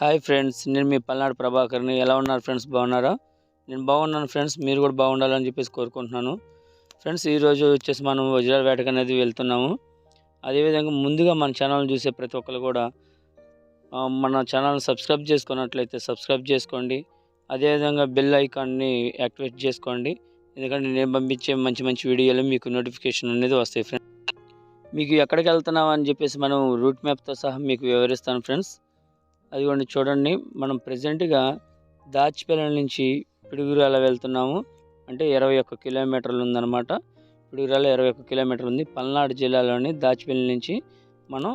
Hi friends నేను మీ పల్నాడు ప్రభాకర్ని. ఎలా ఉన్నారు ఫ్రెండ్స్? బాగున్నారా? నేను బాగున్నాను ఫ్రెండ్స్ మీరు కూడా బాగుండాలని చెప్పేసి కోరుకుంటున్నాను. ఫ్రెండ్స్ ఈరోజు వచ్చేసి మనం వజ్రాల వేటకు అనేది వెళ్తున్నాము. అదేవిధంగా ముందుగా మన ఛానల్ చూసే ప్రతి ఒక్కరు కూడా మన ఛానల్ సబ్స్క్రైబ్ చేసుకున్నట్లయితే సబ్స్క్రైబ్ చేసుకోండి. అదేవిధంగా బెల్ ఐకాన్ని యాక్టివేట్ చేసుకోండి. ఎందుకంటే నేను పంపించే మంచి మంచి వీడియోలు మీకు నోటిఫికేషన్ అనేది వస్తాయి ఫ్రెండ్స్. మీకు ఎక్కడికి వెళ్తున్నాం అని చెప్పేసి మనం రూట్ మ్యాప్తో సహా మీకు వివరిస్తాను ఫ్రెండ్స్. అదిగోండి చూడండి మనం ప్రజెంట్గా దాచిపల్లి నుంచి పిడుగురాల వెళ్తున్నాము. అంటే ఇరవై ఒక్క కిలోమీటర్లు ఉందన్నమాట. పిడుగురాల ఇరవై ఒక్క కిలోమీటర్లు ఉంది. పల్నాడు జిల్లాలోని దాచిపల్లి నుంచి మనం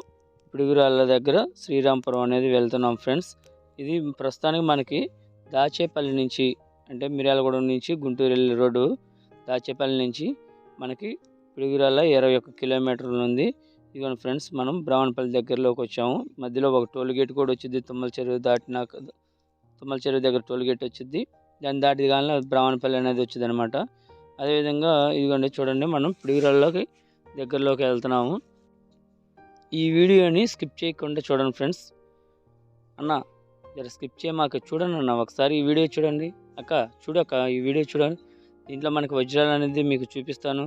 పిడుగురాల దగ్గర శ్రీరాంపురం అనేది వెళ్తున్నాం ఫ్రెండ్స్. ఇది ప్రస్తుతానికి మనకి దాచేపల్లి నుంచి అంటే మిర్యాలగూడెం నుంచి గుంటూరు వెళ్ళే రోడ్డు దాచేపల్లి నుంచి మనకి పిడుగురాల ఇరవై ఒక్క కిలోమీటర్లు ఉంది. ఇదిగోండి ఫ్రెండ్స్ మనం బ్రాహ్మణపల్లి దగ్గరలోకి వచ్చాము. మధ్యలో ఒక టోల్ గేట్ కూడా వచ్చింది. తుమ్మల చెరువు దాటినాక తుమ్మల చెరువు దగ్గర టోల్ గేట్ వచ్చింది. దాన్ని దాటి కానీ బ్రాహ్మణపల్లి అనేది వచ్చింది అనమాట అదేవిధంగా ఇదిగోండి చూడండి మనం పిడుగురాల్లోకి దగ్గరలోకి వెళ్తున్నాము. ఈ వీడియోని స్కిప్ చేయకుండా చూడండి ఫ్రెండ్స్. అన్న జర స్కిప్ చేయమాక చూడండి అన్న ఒకసారి ఈ వీడియో చూడండి. అక్క చూడక్క ఈ వీడియో చూడండి. దీంట్లో మనకి వజ్రాలు అనేది మీకు చూపిస్తాను.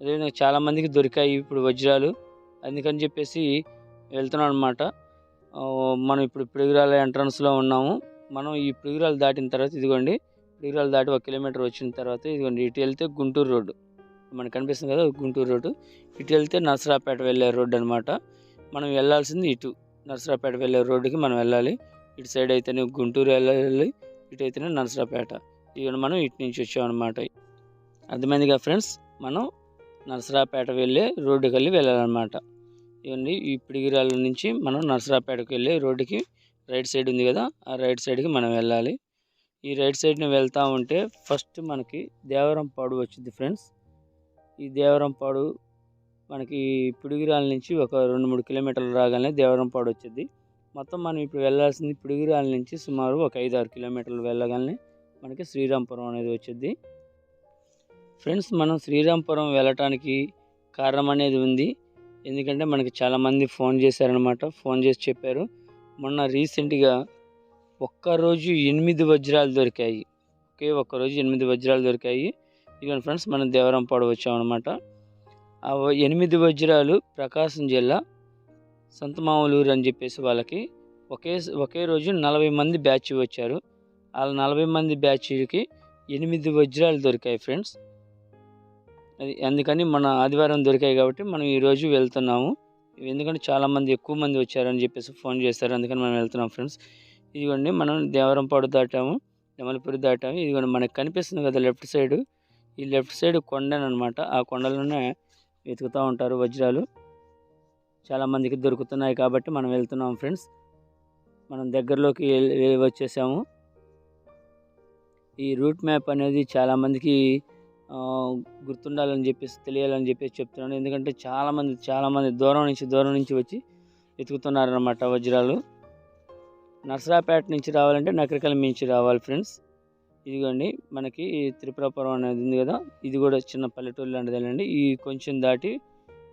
అదేవిధంగా చాలామందికి దొరికాయి ఇప్పుడు వజ్రాలు. అందుకని చెప్పేసి వెళ్తున్నాం అనమాట మనం ఇప్పుడు పిడుగురాల ఎంట్రన్స్లో ఉన్నాము. మనం ఈ పిడుగురాలు దాటిన తర్వాత ఇదిగోండి పిడుగురాలు దాటి ఒక కిలోమీటర్ వచ్చిన తర్వాత ఇదిగోండి ఇటు వెళ్తే గుంటూరు రోడ్డు. మనకు కనిపిస్తుంది కదా గుంటూరు రోడ్డు. ఇటు వెళ్తే నర్సరాపేట వెళ్ళే రోడ్డు అనమాట మనం వెళ్ళాల్సింది ఇటు. నర్సరాపేట వెళ్ళే రోడ్డుకి మనం వెళ్ళాలి. ఇటు సైడ్ అయితేనే గుంటూరు వెళ్ళాలి ఇటు అయితేనే నర్సరాపేట ఇవన్నీ మనం ఇటు నుంచి వచ్చామన్నమాట అర్థమైందిగా ఫ్రెండ్స్? మనం నర్సరాపేట వెళ్ళే రోడ్డుకి వెళ్ళి వెళ్ళాలన్నమాట. ఇవన్నీ ఈ పిడిగిరాల నుంచి మనం నర్సరాపేటకు వెళ్ళి రోడ్డుకి రైట్ సైడ్ ఉంది కదా ఆ రైట్ సైడ్కి మనం వెళ్ళాలి. ఈ రైట్ సైడ్ని వెళ్తూ ఉంటే ఫస్ట్ మనకి దేవరంపాడు వచ్చింది ఫ్రెండ్స్. ఈ దేవరంపాడు మనకి పిడుగురాల నుంచి ఒక రెండు మూడు కిలోమీటర్లు రాగానే దేవరంపాడు వచ్చింది. మొత్తం మనం ఇప్పుడు వెళ్ళాల్సింది పిడుగురాల నుంచి సుమారు ఒక ఐదు ఆరు కిలోమీటర్లు వెళ్ళగానే మనకి శ్రీరాంపురం అనేది వచ్చింది. ఫ్రెండ్స్ మనం శ్రీరాంపురం వెళ్ళటానికి కారణం అనేది ఉంది. ఎందుకంటే మనకి చాలామంది ఫోన్ చేశారనమాట ఫోన్ చేసి చెప్పారు. మొన్న రీసెంట్గా ఒక్కరోజు ఎనిమిది వజ్రాలు దొరికాయి. ఒకే ఒక్కరోజు ఎనిమిది వజ్రాలు దొరికాయి. ఇక ఫ్రెండ్స్ మనం దేవరంపాడు వచ్చామన్నమాట. ఆ ఎనిమిది వజ్రాలు ప్రకాశం జిల్లా సంతమామలూరు అని చెప్పేసి వాళ్ళకి ఒకే ఒకే రోజు నలభై మంది బ్యాచ్ వచ్చారు. వాళ్ళ నలభై మంది బ్యాచ్కి ఎనిమిది వజ్రాలు దొరికాయి ఫ్రెండ్స్. అది అందుకని మన ఆదివారం దొరికాయి కాబట్టి మనం ఈరోజు వెళ్తున్నాము. ఎందుకంటే చాలామంది ఎక్కువ మంది వచ్చారని చెప్పేసి ఫోన్ చేశారు. అందుకని మనం వెళ్తున్నాం ఫ్రెండ్స్. ఇదిగోండి మనం దేవరంపాడు దాటాము. నెమలిపూరి దాటాము. ఇదిగోండి మనకు కనిపిస్తుంది కదా లెఫ్ట్ సైడ్. ఈ లెఫ్ట్ సైడ్ కొండనమాట. ఆ కొండలోనే వెతుకుతూ ఉంటారు వజ్రాలు. చాలామందికి దొరుకుతున్నాయి కాబట్టి మనం వెళ్తున్నాం ఫ్రెండ్స్. మనం దగ్గరలోకి వెళ్ళి వచ్చేసాము. ఈ రూట్ మ్యాప్ అనేది చాలామందికి గుర్తుండాలని చెప్పేసి తెలియాలని చెప్పేసి చెప్తున్నాను. ఎందుకంటే చాలామంది చాలామంది దూరం నుంచి దూరం నుంచి వచ్చి వెతుకుతున్నారన్నమాట వజ్రాలు. నర్సరాపేట నుంచి రావాలంటే నకరికల మించి రావాలి ఫ్రెండ్స్. ఇదిగోండి మనకి త్రిపురాపురం అనేది ఉంది కదా ఇది కూడా చిన్న పల్లెటూరు లాంటిదేనండి. ఈ కొంచెం దాటి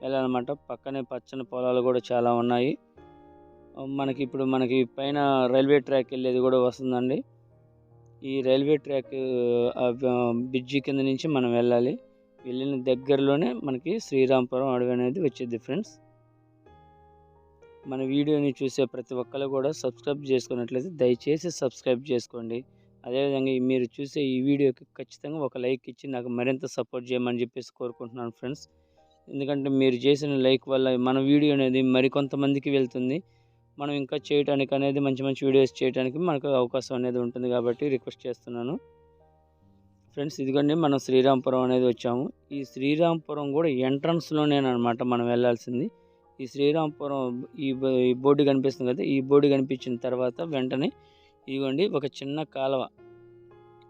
వెళ్ళాలన్నమాట. పక్కనే పచ్చని పొలాలు కూడా చాలా ఉన్నాయి. మనకి ఇప్పుడు మనకి పైన రైల్వే ట్రాక్ వెళ్ళేది కూడా వస్తుందండి. ఈ రైల్వే ట్రాక్ బ్రిడ్జి కింద నుంచి మనం వెళ్ళాలి. వెళ్ళిన దగ్గరలోనే మనకి శ్రీరాంపురం అడవి అనేది వచ్చింది ఫ్రెండ్స్. మన వీడియోని చూసే ప్రతి ఒక్కరు కూడా సబ్స్క్రైబ్ చేసుకున్నట్లయితే దయచేసి సబ్స్క్రైబ్ చేసుకోండి. అదేవిధంగా మీరు చూసే ఈ వీడియోకి ఖచ్చితంగా ఒక లైక్ ఇచ్చి నాకు మరింత సపోర్ట్ చేయమని చెప్పేసి కోరుకుంటున్నాను ఫ్రెండ్స్. ఎందుకంటే మీరు చేసిన లైక్ వల్ల మన వీడియో అనేది మరికొంతమందికి వెళ్తుంది. మనం ఇంకా చేయటానికి అనేది మంచి మంచి వీడియోస్ చేయడానికి మనకు అవకాశం అనేది ఉంటుంది కాబట్టి రిక్వెస్ట్ చేస్తున్నాను. ఫ్రెండ్స్ ఇదిగోండి మనం శ్రీరాంపురం అనేది వచ్చాము. ఈ శ్రీరాంపురం కూడా ఎంట్రన్స్లోనేనమాట మనం వెళ్ళాల్సింది. ఈ శ్రీరాంపురం ఈ ఈ బోర్డు కనిపిస్తుంది కదా ఈ బోర్డు కనిపించిన తర్వాత వెంటనే ఇదిగోండి ఒక చిన్న కాలువ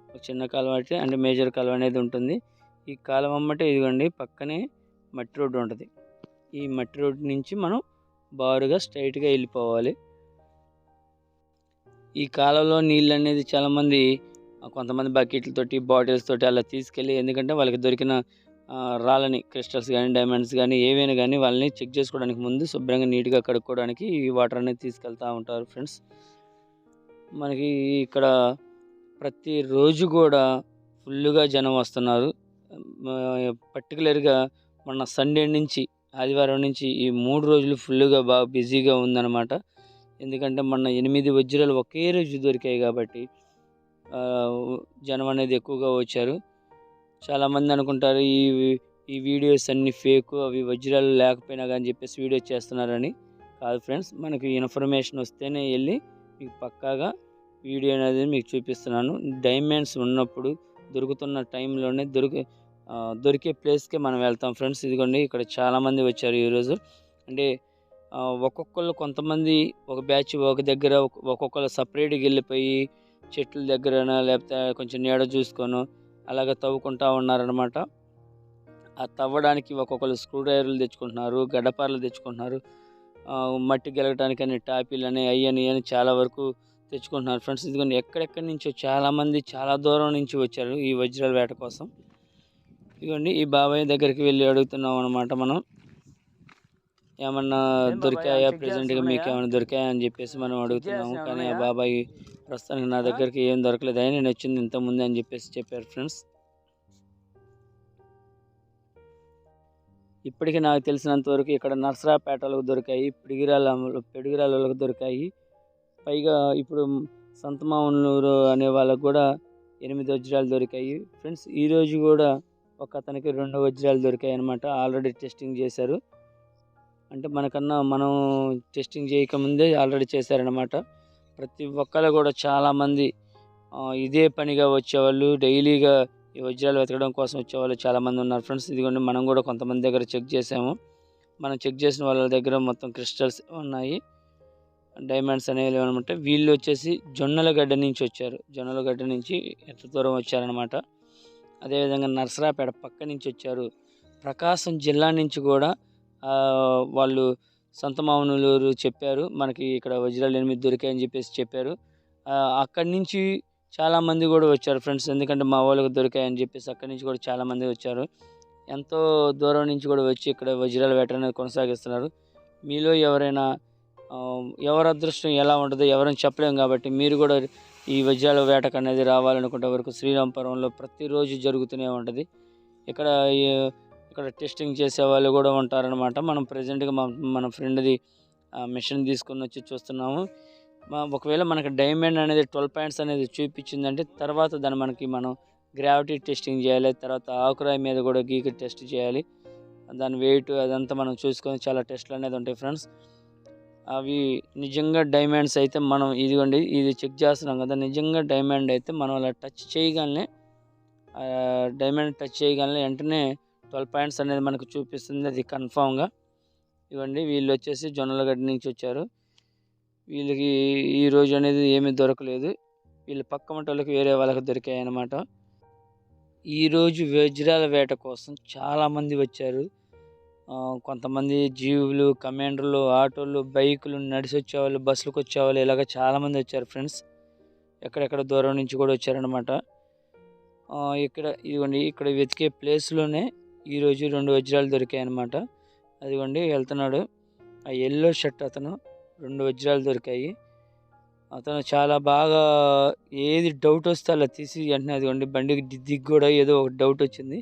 ఒక చిన్న కాలువ అంటే అంటే మేజర్ కాలువ అనేది ఉంటుంది. ఈ కాలువ అమ్మటే ఇదిగోండి పక్కనే మట్టి రోడ్డు ఉంటుంది. ఈ మట్టి రోడ్డు నుంచి మనం బారుగా స్ట్రైట్గా వెళ్ళిపోవాలి. ఈ కాలంలో నీళ్ళు అనేది చాలామంది కొంతమంది బకెట్లతోటి బాటిల్స్ తోటి అలా తీసుకెళ్ళి ఎందుకంటే వాళ్ళకి దొరికిన రాళ్ళని క్రిస్టల్స్ కానీ డైమండ్స్ కానీ ఏవైనా కానీ వాళ్ళని చెక్ చేసుకోవడానికి ముందు శుభ్రంగా నీట్గా కడుక్కోవడానికి ఈ వాటర్ అనేది తీసుకెళ్తూ ఉంటారు ఫ్రెండ్స్. మనకి ఇక్కడ ప్రతిరోజు కూడా ఫుల్గా జనం వస్తున్నారు. పర్టికులర్గా మొన్న సండే నుంచి ఆదివారం నుంచి ఈ మూడు రోజులు ఫుల్గా బాగా బిజీగా ఉందన్నమాట. ఎందుకంటే మొన్న ఎనిమిది వజ్రాలు ఒకే రోజు దొరికాయి కాబట్టి జనం అనేది ఎక్కువగా వచ్చారు. చాలామంది అనుకుంటారు ఈ ఈ వీడియోస్ అన్ని ఫేక్ అవి వజ్రాలు లేకపోయినా కానీ చెప్పేసి వీడియో చేస్తున్నారని. కాదు ఫ్రెండ్స్ మనకి ఇన్ఫర్మేషన్ వస్తేనే వెళ్ళి మీకు పక్కాగా వీడియో అనేది మీకు చూపిస్తున్నాను. డైమండ్స్ ఉన్నప్పుడు దొరుకుతున్న టైంలోనే దొరికి దొరికే ప్లేస్కే మనం వెళ్తాం. ఫ్రెండ్స్ ఇదిగోండి ఇక్కడ చాలామంది వచ్చారు ఈరోజు అంటే ఒక్కొక్కళ్ళు కొంతమంది ఒక బ్యాచ్ ఒక దగ్గర ఒక్- ఒక్కొక్కరు సపరేట్గా వెళ్ళిపోయి చెట్ల దగ్గరన లేకపోతే కొంచెం నీడ చూసుకొని అలాగ తవ్వుకుంటా ఉన్నారనమాట ఆ తవ్వడానికి ఒక్కొక్కరు స్క్రూ డ్రైవర్లు తెచ్చుకుంటున్నారు గడ్డపారలు తెచ్చుకుంటున్నారు. మట్టి గెలగడానికి అని టాపీలు అని అయ్యని అని అని చాలా వరకు తెచ్చుకుంటున్నారు. ఫ్రెండ్స్ ఇదిగోండి ఎక్కడెక్కడి నుంచో చాలామంది చాలా దూరం నుంచి వచ్చారు ఈ వజ్రాల వేట కోసం. ఇదిగోండి ఈ బాబాయ్ దగ్గరికి వెళ్ళి అడుగుతున్నాం అనమాట మనం. ఏమన్నా దొరికాయా? చేస్తున్నాయా? మీకు ఏమైనా దొరికాయా అని చెప్పేసి మనం అడుగుతున్నాము కానీ ఆ? బాబాయ్ ప్రస్తుతానికి నా దగ్గరికి ఏం దొరకలేదు నేను వచ్చింది ఇంత ముందే అని చెప్పేసి చెప్పారు ఫ్రెండ్స్ ఇప్పటికీ నాకు తెలిసినంత వరకు ఇక్కడ నర్సరాపేటలకు దొరికాయి పిడిగిరాల పిడిగిరాలకు దొరికాయి. పైగా ఇప్పుడు సంతమామనూరు అనే వాళ్ళకు కూడా ఎనిమిది వజ్రాలు దొరికాయి. ఫ్రెండ్స్ ఈరోజు కూడా ఒక అతనికి రెండు వజ్రాలు దొరికాయి అనమాట ఆల్రెడీ టెస్టింగ్ చేశారు. అంటే మనకన్నా మనం టెస్టింగ్ చేయకముందే ఆల్రెడీ చేశారనమాట ప్రతి ఒక్కరు కూడా చాలామంది ఇదే పనిగా వచ్చేవాళ్ళు. డైలీగా ఈ వజ్రాలు వెతకడం కోసం వచ్చేవాళ్ళు చాలామంది ఉన్నారు. ఫ్రెండ్స్ ఇదిగోండి మనం కూడా కొంతమంది దగ్గర చెక్ చేసాము మనం చెక్ చేసిన వాళ్ళ దగ్గర మొత్తం క్రిస్టల్స్ ఉన్నాయి. డైమండ్స్ అనేవి అనమాట వీళ్ళు వచ్చేసి జొన్నలగడ్డ నుంచి వచ్చారు. జొన్నలగడ్డ నుంచి ఎంత దూరం వచ్చారనమాట అదేవిధంగా నర్సరాపేట పక్క నుంచి వచ్చారు. ప్రకాశం జిల్లా నుంచి కూడా వాళ్ళు వాళ్ళు సంతమామనులూరు చెప్పారు. మనకి ఇక్కడ వజ్రాలు ఎనిమిది దొరికాయని చెప్పేసి చెప్పారు. అక్కడి నుంచి చాలామంది కూడా వచ్చారు ఫ్రెండ్స్. ఎందుకంటే మా వాళ్ళకి దొరికాయని చెప్పేసి అక్కడి నుంచి కూడా చాలామంది వచ్చారు. ఎంతో దూరం నుంచి కూడా వచ్చి ఇక్కడ వజ్రాల వేట అనేది కొనసాగిస్తున్నారు. మీలో ఎవరైనా ఎవరు ఎవరి అదృష్టం ఎలా ఉంటుందో ఎవరైనా చెప్పలేము కాబట్టి మీరు కూడా ఈ వజ్రాల వేటకు అనేది రావాలనుకుంటే వరకు శ్రీరాంపురంలో ప్రతిరోజు జరుగుతూనే ఉంటుంది. ఇక్కడ ఈ- ఇక్కడ టెస్టింగ్ చేసే వాళ్ళు కూడా ఉంటారనమాట మనం ప్రజెంట్గా మా మన ఫ్రెండ్ది మిషన్ తీసుకొని వచ్చి చూస్తున్నాము. మా- ఒకవేళ మనకి డైమండ్ అనేది ట్వెల్వ్ పాయింట్స్ అనేది చూపించిందంటే తర్వాత దాన్ని మనకి మనం గ్రావిటీ టెస్టింగ్ చేయాలి తర్వాత ఆకురాయి మీద కూడా గీకి టెస్ట్ చేయాలి. దాని వెయిట్ అదంతా మనం చూసుకొని చాలా టెస్ట్లు అనేది ఉంటాయి ఫ్రెండ్స్ అవి నిజంగా డైమండ్స్ అయితే మనం ఇదిగోండి ఇది చెక్ చేస్తున్నాం కదా నిజంగా డైమండ్ అయితే మనం అలా టచ్ చేయగానే డైమండ్ టచ్ చేయగానే వెంటనే ట్వెల్వ్ పాయింట్స్ అనేది మనకు చూపిస్తుంది అది కన్ఫామ్గా ఇవ్వండి వీళ్ళు వచ్చేసి జొన్నలగడ్డ నుంచి వచ్చారు. వీళ్ళకి ఈ రోజు అనేది ఏమీ దొరకలేదు. వీళ్ళు పక్క మంటలకు వేరే వాళ్ళకి దొరికాయి అన్నమాట ఈరోజు వజ్రాల వేట కోసం చాలామంది వచ్చారు. కొంతమంది జీవులు కమాండర్లు ఆటోలు బైకులు నడిచి వచ్చేవాళ్ళు బస్సులకు వచ్చేవాళ్ళు ఇలాగ చాలామంది వచ్చారు ఫ్రెండ్స్. ఎక్కడెక్కడ దూరం నుంచి కూడా వచ్చారనమాట ఇక్కడ ఇదిగోండి ఇక్కడ వెతికే ప్లేస్లోనే ఈరోజు రెండు వజ్రాలు దొరికాయి అనమాట అదిగోండి వెళ్తున్నాడు. ఆ ఎల్లో షర్ట్ అతను రెండు వజ్రాలు దొరికాయి. అతను చాలా బాగా ఏది డౌట్ వస్తే అలా తీసి వెంటనే అదిగోండి బండికి దిగ్గు కూడా ఏదో ఒక డౌట్ వచ్చింది.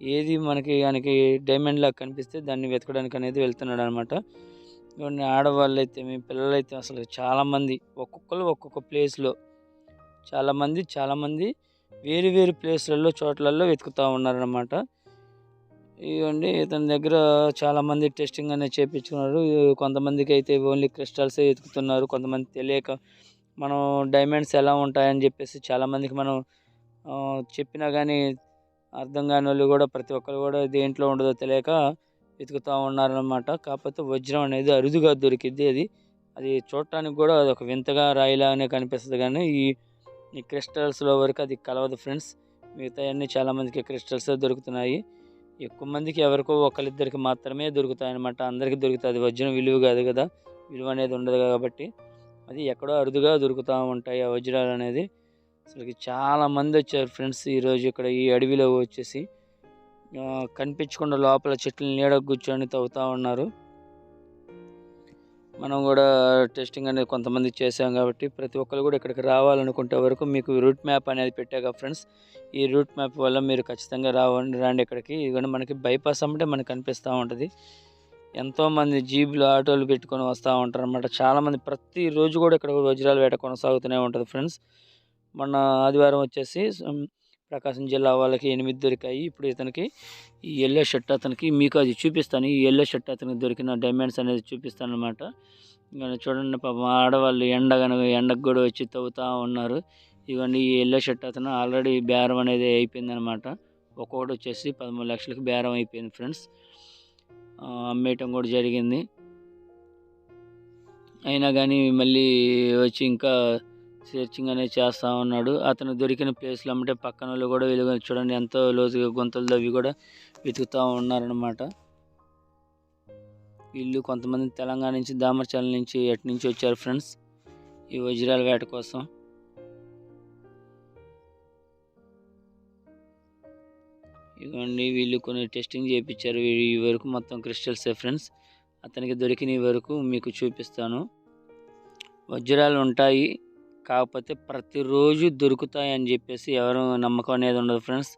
ఏది మనకి ఆయనకి డైమండ్ లాగా కనిపిస్తే దాన్ని వెతకడానికి అనేది వెళ్తున్నాడు అనమాట ఆడవాళ్ళు అయితే మీ పిల్లలు అయితే అసలు చాలామంది ఒక్కొక్కరు ఒక్కొక్క ప్లేస్లో చాలామంది చాలామంది వేరు వేరు ప్లేస్లలో చోట్లలో వెతుకుతూ ఉన్నారనమాట. ఇవ్వండి ఇతని దగ్గర చాలామంది టెస్టింగ్ అనేది చేయించుకున్నారు కొంతమందికి అయితే ఓన్లీ క్రిస్టల్సే వెతుకుతున్నారు. కొంతమంది తెలియక మనం డైమండ్స్ ఎలా ఉంటాయని చెప్పేసి చాలామందికి మనం చెప్పినా కానీ అర్థం కాని వాళ్ళు కూడా ప్రతి ఒక్కరు కూడా దేంట్లో ఉండదో తెలియక వెతుకుతూ ఉన్నారనమాట కాకపోతే వజ్రం అనేది అరుదుగా దొరికిద్ది అది. అది చూడటానికి కూడా అది ఒక వింతగా రాయిలాగానే కనిపిస్తుంది కానీ ఈ ఈ క్రిస్టల్స్లో వరకు అది కలవదు ఫ్రెండ్స్. మిగతా అన్నీ చాలామందికి క్రిస్టల్స్ దొరుకుతున్నాయి. ఎక్కువ మందికి ఎవరికో ఒకరిద్దరికి మాత్రమే దొరుకుతాయి అనమాట అందరికీ దొరుకుతుంది. వజ్రం విలువ కాదు కదా. విలువ అనేది ఉండదు కాబట్టి అది ఎక్కడో అరుదుగా దొరుకుతూ ఉంటాయి ఆ వజ్రాలు అనేది. అసలుకి చాలా మంది వచ్చారు ఫ్రెండ్స్ ఈరోజు ఇక్కడ ఈ అడవిలో వచ్చేసి. కనిపించకుండా లోపల చెట్ల నీడ కూర్చొని తవ్వుతూ ఉన్నారు. మనం కూడా టెస్టింగ్ అనేది కొంతమంది చేసాం కాబట్టి ప్రతి ఒక్కరు కూడా ఇక్కడికి రావాలనుకుంటే వరకు మీకు రూట్ మ్యాప్ అనేది పెట్టాక ఫ్రెండ్స్. ఈ రూట్ మ్యాప్ వల్ల మీరు ఖచ్చితంగా రావండి రండి ఇక్కడికి. ఇదిగోండి మనకి బైపాస్ అమ్మటే మనకి కనిపిస్తూ ఉంటుంది. ఎంతోమంది జీబులు ఆటోలు పెట్టుకొని వస్తూ ఉంటారు అనమాట చాలామంది ప్రతిరోజు కూడా ఇక్కడ వజ్రాల వేట కొనసాగుతూనే ఉంటుంది ఫ్రెండ్స్. మొన్న ఆదివారం వచ్చేసి ప్రకాశం జిల్లా వాళ్ళకి ఎనిమిది దొరికాయి. ఇప్పుడు ఇతనికి ఈ ఎల్లో షర్ట్ అతనికి మీకు అది చూపిస్తాను. ఈ ఎల్లో షర్ట్ అతనికి దొరికిన డైమండ్స్ అనేది చూపిస్తాను అనమాట ఇంకా చూడండి పాపం ఆడవాళ్ళు ఎండ ఎండకు కూడా వచ్చి తవ్వుతూ ఉన్నారు. ఇవన్నీ ఈ ఎల్లో షర్ట్ అతను ఆల్రెడీ బేరం అనేది అయిపోయింది అనమాట ఒక్కొక్కటి వచ్చేసి పదమూడు లక్షలకు బేరం అయిపోయింది ఫ్రెండ్స్. అమ్మేయటం కూడా జరిగింది. అయినా కానీ మళ్ళీ వచ్చి ఇంకా సెర్చింగ్ అనేది చేస్తూ ఉన్నాడు. అతను దొరికిన ప్లేస్లో అమ్మంటే పక్కన వాళ్ళు కూడా వెలుగు చూడండి. ఎంతో లోతుగా గుంతలు అవి కూడా వెతుకుతూ ఉన్నారనమాట వీళ్ళు కొంతమంది తెలంగాణ నుంచి దామర్చాల నుంచి ఎటు నుంచి వచ్చారు ఫ్రెండ్స్? ఈ వజ్రాల వేట కోసం. ఇదిగోండి వీళ్ళు కొన్ని టెస్టింగ్ చేయించారు ఈ వరకు మొత్తం క్రిస్టల్సే ఫ్రెండ్స్. అతనికి దొరికిన వరకు మీకు చూపిస్తాను. వజ్రాలు ఉంటాయి. కాకపోతే ప్రతిరోజు దొరుకుతాయి అని చెప్పేసి ఎవరు నమ్మకం అనేది ఉండదు ఫ్రెండ్స్.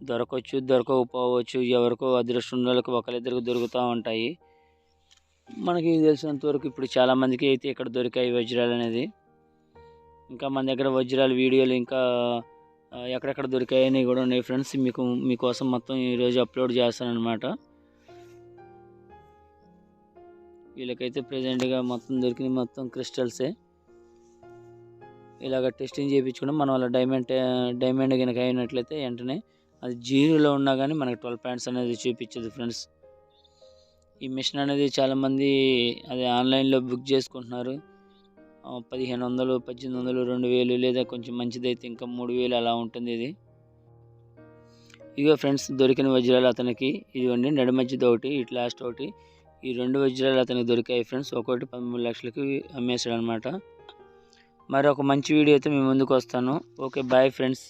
దొరకవచ్చు దొరకకపోవచ్చు ఎవరికో అదృష్టం ఉన్న వాళ్ళకి ఒకరిద్దరికి దొరుకుతూ ఉంటాయి. మనకి తెలిసినంత వరకు ఇప్పుడు చాలామందికి అయితే ఇక్కడ దొరికాయి వజ్రాలు అనేది. ఇంకా మన దగ్గర వజ్రాలు వీడియోలు ఇంకా ఎక్కడెక్కడ దొరికాయని కూడా ఉన్నాయి ఫ్రెండ్స్. మీకు మీకోసం మొత్తం ఈరోజు అప్లోడ్ చేస్తాను అనమాట వీళ్ళకైతే ప్రజెంట్గా మొత్తం దొరికిన మొత్తం క్రిస్టల్సే. ఇలాగ టెస్టింగ్ చేయించుకుంటే మనం అలా డైమండ్ డైమండ్ కనుక అయినట్లయితే వెంటనే అది జీరోలో ఉన్నా కానీ మనకి ట్వెల్వ్ పాయింట్స్ అనేది చూపించదు ఫ్రెండ్స్. ఈ మిషన్ అనేది చాలామంది అది ఆన్లైన్లో బుక్ చేసుకుంటున్నారు. పదిహేను వందలు పద్దెనిమిది వందలు రెండు వేలు లేదా కొంచెం మంచిదైతే ఇంకా మూడు వేలు అలా ఉంటుంది ఇది. ఇగో ఫ్రెండ్స్ దొరికిన వజ్రాలు అతనికి. ఇదిగోండి నడిమధ్యది ఒకటి ఇటు లాస్ట్ ఒకటి. ఈ రెండు వజ్రాలు అతనికి దొరికాయి ఫ్రెండ్స్. ఒకటి పదమూడు లక్షలకి అమ్మేశాడు అనమాట మరి ఒక మంచి వీడియోతో మీ ముందుకు వస్తాను. Okay bye friends